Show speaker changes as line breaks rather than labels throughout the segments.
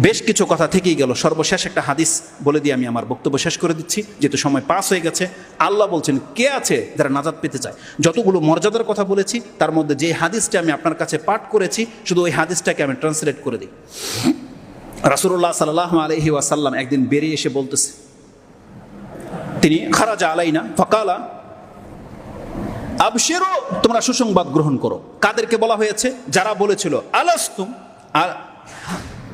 বেশ কিছু কথা থেকেই গেল। সর্বশেষ একটা হাদিস বলে দিয়ে আমি আমার বক্তব্য শেষ করে দিচ্ছি। যেহেতু সময় পাস হয়ে গেছে, আল্লাহ বলছেন, কে আছে যারা নাজাদ পেতে চায়? যতগুলো মর্যাদার কথা বলেছি, তার মধ্যে যে হাদিসটা আমি আপনার কাছে পাঠ করেছি, শুধু ওই হাদিসটাকে আমি ট্রান্সলেট করে দিই। রাসুল্লাহ সাল্লাহ আলহি ওয়াসাল্লাম একদিন বেরিয়ে এসে বলতেছে, তিনি, খারাজা আলাইনা? ফকালা আবশেরও তোমরা সুসংবাদ গ্রহণ করো। কাদেরকে বলা হয়েছে? যারা বলেছিল, আলাস্তুম আ-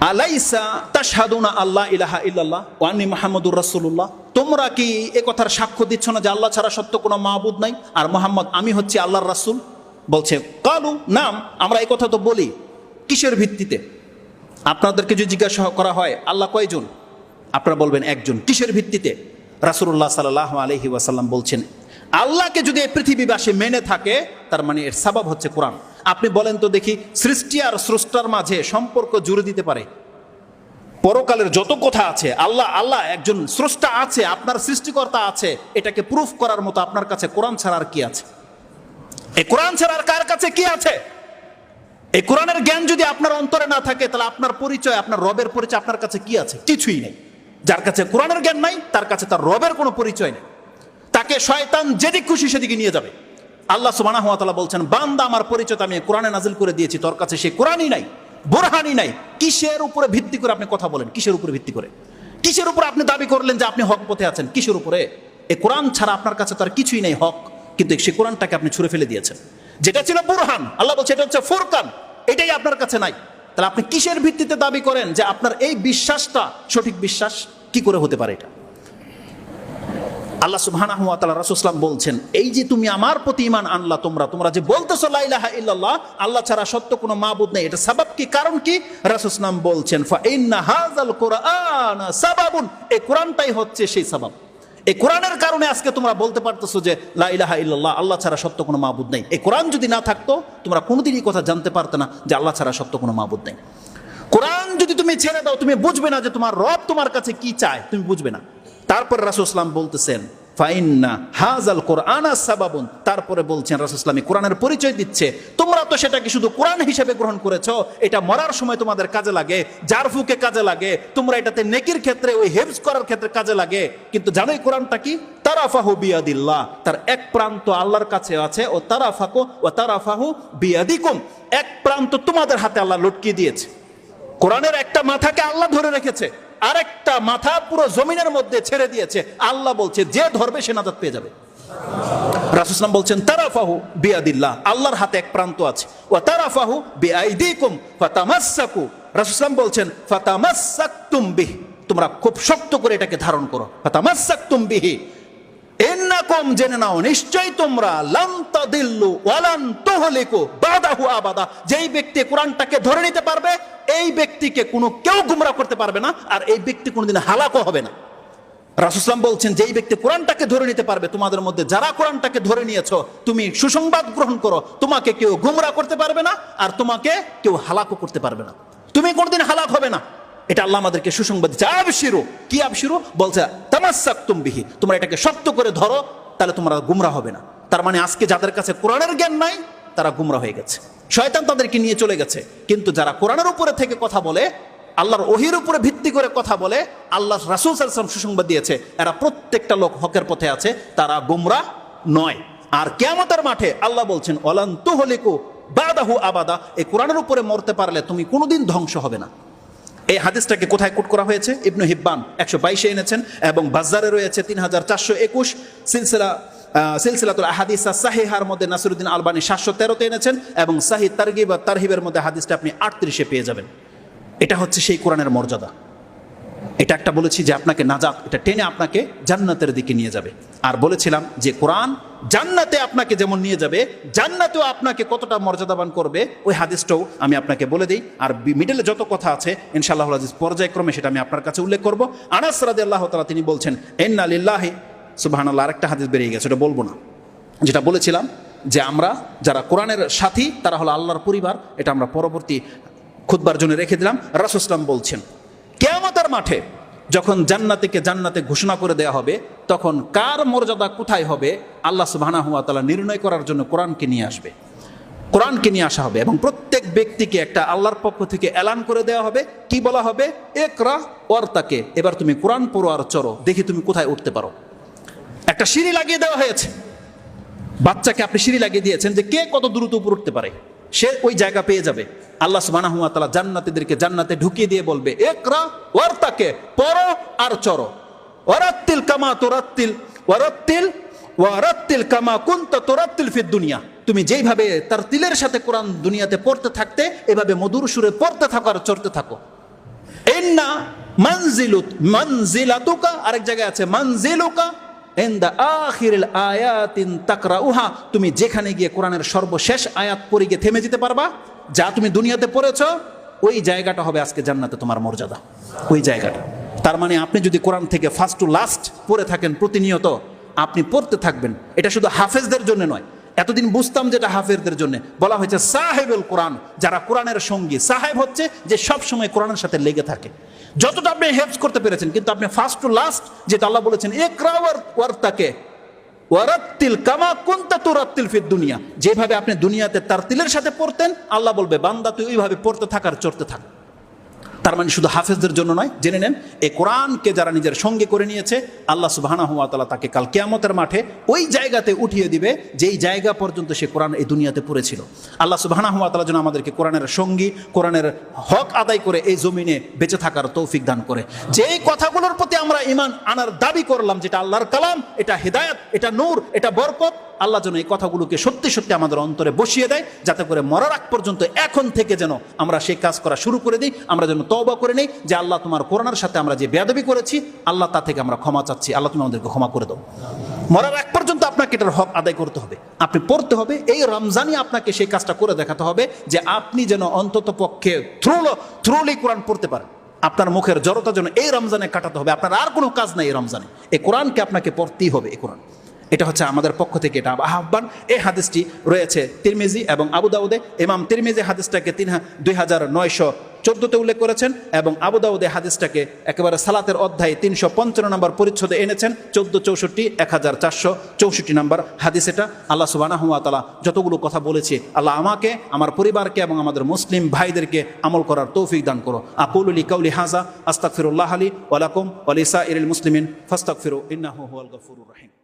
আলাইসা তাশহাদুনা আল্লাহ ইলাহা ইল্লাল্লাহ ওয়ানি মাহমুদুর রাসূলুল্লাহ। তোমরা কি এ কথার সাক্ষ্য দিচ্ছ না যে আল্লাহ ছাড়া সত্য কোনো মাহবুদ নাই? আর মোহাম্মদ, আমি হচ্ছি আল্লাহর রাসূল। বলছে, কালু, নাম, আমরা এই কথা তো বলি। কিসের ভিত্তিতে? আপনাদেরকে যদি জিজ্ঞাসা করা হয়, আল্লাহ কয়জন? আপনারা বলবেন, একজন। কিসের ভিত্তিতে? রাসূলুল্লাহ সাল্লাহ আলহি ওয়াসাল্লাম বলছেন, আল্লাহকে যদি এই পৃথিবীবাসী মেনে থাকে, তার মানে এর সাবাব হচ্ছে কোরআন। আপনি বলেন তো দেখি, সৃষ্টি আর স্রষ্টার মাঝে সম্পর্ক জুড়ে দিতে পারে। পরকালের যত কথা আছে, আল্লাহ আল্লাহ একজন স্রষ্টা আছে, আপনার সৃষ্টিকর্তা আছে, এটাকে প্রুফ করার মতো আপনার কাছে কোরআন ছাড়া আর কি আছে? এই কোরআন ছাড়া আর কার কাছে কি আছে? এই কোরআনের জ্ঞান যদি আপনার অন্তরে না থাকে, তাহলে আপনার পরিচয়, আপনার রবের পরিচয় আপনার কাছে কি আছে? কিছুই নেই। যার কাছে কোরআনের জ্ঞান নাই, তার কাছে তার রবের কোনো পরিচয় নেই। তাকে শয়তান যেদিক খুশি সেদিকে নিয়ে যাবে। আল্লাহ সুবাহ বলছেন, বান্দা আমার পরিচয় আমি কোরআনে নাজিল করে দিয়েছি, তোর কাছে সে কোরআনই নাই বোরহানি নাই। কিসের উপরে ভিত্তি করে আপনি কথা বলেন? কিসের উপরে ভিত্তি করে? কিসের উপরে আপনি দাবি করলেন যে আপনি হক পথে আছেন? কিসের উপরে? এ কোরআন ছাড়া আপনার কাছে তার কিছুই নেই হক, কিন্তু সে কোরআনটাকে আপনি ছুঁড়ে ফেলে দিয়েছেন। যেটা ছিল বুরহান, আল্লাহ বলছে এটা হচ্ছে ফোরকান, এটাই আপনার কাছে নাই। তাহলে আপনি কিসের ভিত্তিতে দাবি করেন যে আপনার এই বিশ্বাসটা সঠিক বিশ্বাস? কি করে হতে পারে এটা? আল্লাহ সুবহানাহু ওয়া বলছেন, এই যে তুমি আমার প্রতি ঈমান আনলা তোমরা তোমরা যে বলতেছো লা ইলাহা ইল্লাল্লাহ, আল্লাহ ছাড়া সত্য কোনো মাবুদ নেই। এটা সাবাব কি? কারণ কি? রাসূলুল্লাহ বলছেন ফা সাবাবুন এই কোরআনটাই হচ্ছে সেই সাবাব। এই কোরআনের কারণে আজকে তোমরা বলতে পারতেছো যে লা ইলাহা ইল্লাল্লাহ, আল্লাহ ছাড়া সত্য কোনো মাবুদ নেই। এই কোরআন যদি না থাকতো, তোমরা কোনোদিনই কথা জানতে পারতে না যে আল্লাহ ছাড়া সত্য কোনো মাবুদ নেই। কোরআন যদি তুমি ছেড়ে দাও, তুমি বুঝবে না যে তোমার রব তোমার কাছে কি চায়, তুমি বুঝবে না। তারপর রাসুসলাম বলতেছেন, ফাইন্না হাজাল কোরআনা সাবাবুন। তারপরে বলছেন রাসুসলামী কোরআনের পরিচয় দিচ্ছে, তোমরা তো সেটাকে শুধু কোরআন হিসেবে গ্রহণ করেছ, এটা মরার সময় তোমাদের কাজে লাগে, জারফুকে কাজে লাগে, তোমরা এটাতে নেকির ক্ষেত্রে, ওই হেফজ করার ক্ষেত্রে কাজে লাগে, কিন্তু জানো এই কোরআনটা কি? তারাফাহু বিয়াদিল্লাহ। তার এক প্রান্ত আল্লাহর কাছে আছে, ও তারাফাকু ও তারাফাহু বিয়াদিকুম। এক প্রান্ত তোমাদের হাতে আল্লাহ লটকিয়ে দিয়েছে। কোরআনের একটা মাথাকে আল্লাহ ধরে রেখেছে। আরেকটা মাথা পুরো জমিনের মধ্যে ছেড়ে দিয়েছে। আল্লাহ বলছে, যে ধরবে সে নাজাত পেয়ে যাবে। রাসুসলাম বলছেন বিয়াদিল্লাহ। আল্লাহর হাতে এক প্রান্ত আছে। ও বিআইদিকুম ফাতামাসসাকু। রাসুসলাম বলছেন তোমরা খুব শক্ত করে এটাকে ধারণ করো। ফাতামাসসাকতুম বিহি। এন্নাকুম জেনে নাও, নিশ্চয়ই তোমরা লাম তাদিল্লু তুহলিকু আবাদা। যেই ব্যক্তি কোরআনটাকে ধরে নিতে পারবে, এই ব্যক্তিকে কোনো কেউ গুমরা করতে পারবে না, আর এই ব্যক্তি কোনোদিন হালাকও হবে না। রাসুসলাম বলছেন, যেই ব্যক্তি কোরআনটাকে ধরে নিতে পারবে, তোমাদের মধ্যে যারা কোরআনটাকে ধরে নিয়েছো, তুমি সুসংবাদ গ্রহণ করো, তোমাকে কেউ গুমরা করতে পারবে না, আর তোমাকে কেউ হালাকও করতে পারবে না। তুমি কোনোদিন হালাক হবে না। এটা আল্লাহ আমাদেরকে সুসংবাদ দিচ্ছে। আবশিরু। কি আবশিরু? বলছে তামাসাক বিহি। তোমরা এটাকে শক্ত করে ধরো, তাহলে তোমরা গুমরা হবে না। তার মানে আজকে যাদের কাছে কোরআনের জ্ঞান নাই তারা গুমরা হয়ে গেছে। শয়তান তাদেরকে নিয়ে চলে গেছে। কিন্তু যারা কোরআনের উপরে থেকে কথা বলে, আল্লাহর ওহির উপরে ভিত্তি করে কথা বলে, আল্লাহ রাসুল সাল্লাম সুসংবাদ দিয়েছে, এরা প্রত্যেকটা লোক হকের পথে আছে, তারা গুমরা নয়। আর কেয়ামতের মাঠে আল্লাহ বলছেন অলান্তু হলিকু বাদাহু আবাদা এই কোরআনের উপরে মরতে পারলে তুমি কোনোদিন ধ্বংস হবে না। এই হাদিসটাকে কোথায় কোট করা হয়েছে? ইবনু হিব্বান একশো বাইশে এনেছেন এবং বাজারে রয়েছে তিন হাজার চারশো একুশ। সিলসিলা সিলসিলাতুল আহাদিসা সাহিহার মধ্যে নাসিরুদ্দিন আলবানি সাতশো তেরোতে এনেছেন এবং সাহি তারগিব আর তারহিবের মধ্যে হাদিসটা আপনি আটত্রিশে পেয়ে যাবেন। এটা হচ্ছে সেই কোরআনের মর্যাদা। এটা একটা বলেছি যে আপনাকে নাজাত, এটা টেনে আপনাকে জান্নাতের দিকে নিয়ে যাবে। আর বলেছিলাম যে কোরআন জান্নাতে আপনাকে যেমন নিয়ে যাবে, জান্নাতেও আপনাকে কতটা মর্যাদাবান করবে, ওই হাদিসটাও আমি আপনাকে বলে দিই। আর মিডলে যত কথা আছে ইনশাআল্লাহ আজিজ পর্যায়ক্রমে সেটা আমি আপনার কাছে উল্লেখ করব। আনাস রাদি আল্লাহ তালা তিনি বলছেন এন্না সুবাহান আল্লাহ আরেকটা হাদিস বেরিয়ে গেছে, ওটা বলব না। যেটা বলেছিলাম যে আমরা যারা কোরআনের সাথী, তারা হলো আল্লাহর পরিবার, এটা আমরা পরবর্তী খুদবার জন্য রেখে দিলাম। রাসুসলাম বলছেন, কেয়ামতের মাঠে যখন জান্নাতিকে জান্নাতে ঘোষণা করে দেয়া হবে, তখন কার মর্যাদা কোথায় হবে, আল্লাহ সুবাহানা হুয়া তালা নির্ণয় করার জন্য কোরআনকে নিয়ে আসবে। কোরআনকে নিয়ে আসা হবে এবং প্রত্যেক ব্যক্তিকে একটা আল্লাহর পক্ষ থেকে এলান করে দেওয়া হবে। কি বলা হবে? একরা ওয়ার্তাকে, এবার তুমি কোরআন পড়ো আর চড়ো, দেখি তুমি কোথায় উঠতে পারো। একটা সিঁড়ি লাগিয়ে দেওয়া হয়েছে। বাচ্চাকে আপনি সিঁড়ি লাগিয়ে দিয়েছেন যে কে কত দ্রুত উপর উঠতে পারে? সে ওই জায়গা পেয়ে যাবে। আল্লাহ সুবহানাহু ওয়া তাআলা জান্নাতীদেরকে জান্নাতে ঢুকিয়ে দিয়ে বলবে একরা ওয়ার্তাকে, পড়ো আর চড়ো। ওয়ারাত্তিল কামা তোরাত্তিল, ওয়ারাত্তিল ওয়ারাত্তিল কামা কুনতা তোরাত্তিল ফিদ দুনিয়া। তুমি যেইভাবে তার তিলের সাথে কোরআন দুনিয়াতে পড়তে থাকতে, এভাবে মধুর সুরে পড়তে থাকো আর চড়তে থাকো। ইন্না মানজিলুত, মানজিলাতুকা, আরেক জায়গায় আছে, মানজিলুকা আয়াতিন তাকরাউহা। তুমি যেখানে গিয়ে কোরআনের সর্বশেষ আয়াত পড়ে গিয়ে থেমে যেতে পারবা। যা তুমি দুনিয়াতে পড়েছ, ওই জায়গাটা হবে আজকে জান্নাতে তোমার মর্যাদা। ওই জায়গাটা। তার মানে আপনি যদি কোরআন থেকে ফার্স্ট টু লাস্ট পড়ে থাকেন প্রতিনিয়ত, আপনি পড়তে থাকবেন। এটা শুধু হাফেজদের জন্য নয় এতদিন বুঝতাম যেটা হাফেজদের জন্য। বলা হয়েছে সাহেবুল কোরআন, যারা কোরআনের সঙ্গী। সাহেব হচ্ছে যে সব সময় কোরআনের সাথে লেগে থাকে। যতটা আপনি হেল্প করতে পেরেছেন, কিন্তু আপনি ফার্স্ট টু লাস্ট যেটা আল্লাহ বলেছেন একরাওয়ার ওয়ারাত্তিল কামা কুনতা তুরাত্তিল ফিদ দুনিয়া। যেভাবে আপনি দুনিয়াতে তার তিলের সাথে পড়তেন, আল্লাহ বলবে, বান্দা, তুই ওইভাবে পড়তে থাকার চড়তে থাক। তার মানে শুধু হাফেজদের জন্য নয়, জেনে নেন এই কোরআনকে যারা নিজের সঙ্গে করে নিয়েছে, আল্লাহ সুবাহানা হুয়া তালা তাকে কাল কেয়ামতের মাঠে ওই জায়গাতে উঠিয়ে দিবে যেই জায়গা পর্যন্ত সে কোরআন এই দুনিয়াতে পড়েছিল। আল্লাহ সুবাহানা হুয়া তালা যেন আমাদেরকে কোরআনের সঙ্গী, কোরআনের হক আদায় করে এই জমিনে বেঁচে থাকার তৌফিক দান করে। যেই কথাগুলোর প্রতি আমরা ইমান আনার দাবি করলাম, যেটা আল্লাহর কালাম, এটা হেদায়ত, এটা নূর, এটা বরকত আল্লাহ যেন এই কথাগুলোকে সত্যি সত্যি আমাদের অন্তরে বসিয়ে দেয়, যাতে করে মরার আগ পর্যন্ত এখন থেকে যেন আমরা সেই কাজ করা শুরু করে দিই, আমরা যেন তওবা করে নিই, যে আল্লাহ তোমার করোনার সাথে আমরা যে বেয়াদবি করেছি, আল্লাহ তা থেকে আমরা ক্ষমা চাচ্ছি। আল্লাহ তুমি আমাদেরকে ক্ষমা করে দাও। মরার আগ পর্যন্ত আপনাকে এটার হক আদায় করতে হবে। আপনি পড়তে হবে, এই রমজানই আপনাকে সেই কাজটা করে দেখাতে হবে, যে আপনি যেন অন্তত পক্ষে থ্রুল থ্রুলি কোরআন পড়তে পারেন। আপনার মুখের জড়তা যেন এই রমজানে কাটাতে হবে। আপনার আর কোনো কাজ নাই এই রমজানে। এই কোরআনকে আপনাকে পড়তেই হবে, এই কোরআন। এটা হচ্ছে আমাদের পক্ষ থেকে এটা আহ্বান। এই হাদিসটি রয়েছে তিরমিজি এবং আবু দাউদে। ইমাম তিরমিজি হাদিসটাকে তিন দুই হাজার নয়শো চোদ্দতে উল্লেখ করেছেন এবং আবু দাউদে হাদিসটাকে একেবারে সালাতের অধ্যায় তিনশো পঞ্চান্ন নম্বর পরিচ্ছদে এনেছেন। চোদ্দ চৌষট্টি, এক হাজার চারশো চৌষট্টি নম্বর হাদিস এটা। আল্লাহ সুবানা হুয়া তালা যতগুলো কথা বলেছি, আল্লাহ আমাকে, আমার পরিবারকে এবং আমাদের মুসলিম ভাইদেরকে আমল করার তৌফিক দান করো। আকুলি কাউলি হাজা আস্তাক ফিরুল্লাহ আলী ওয়ালাকুম ওয়ালিসা ইরুল মুসলিমিন ফাস্তাক ফিরু ইন্নাহু হুয়াল গফুরুর রহিম।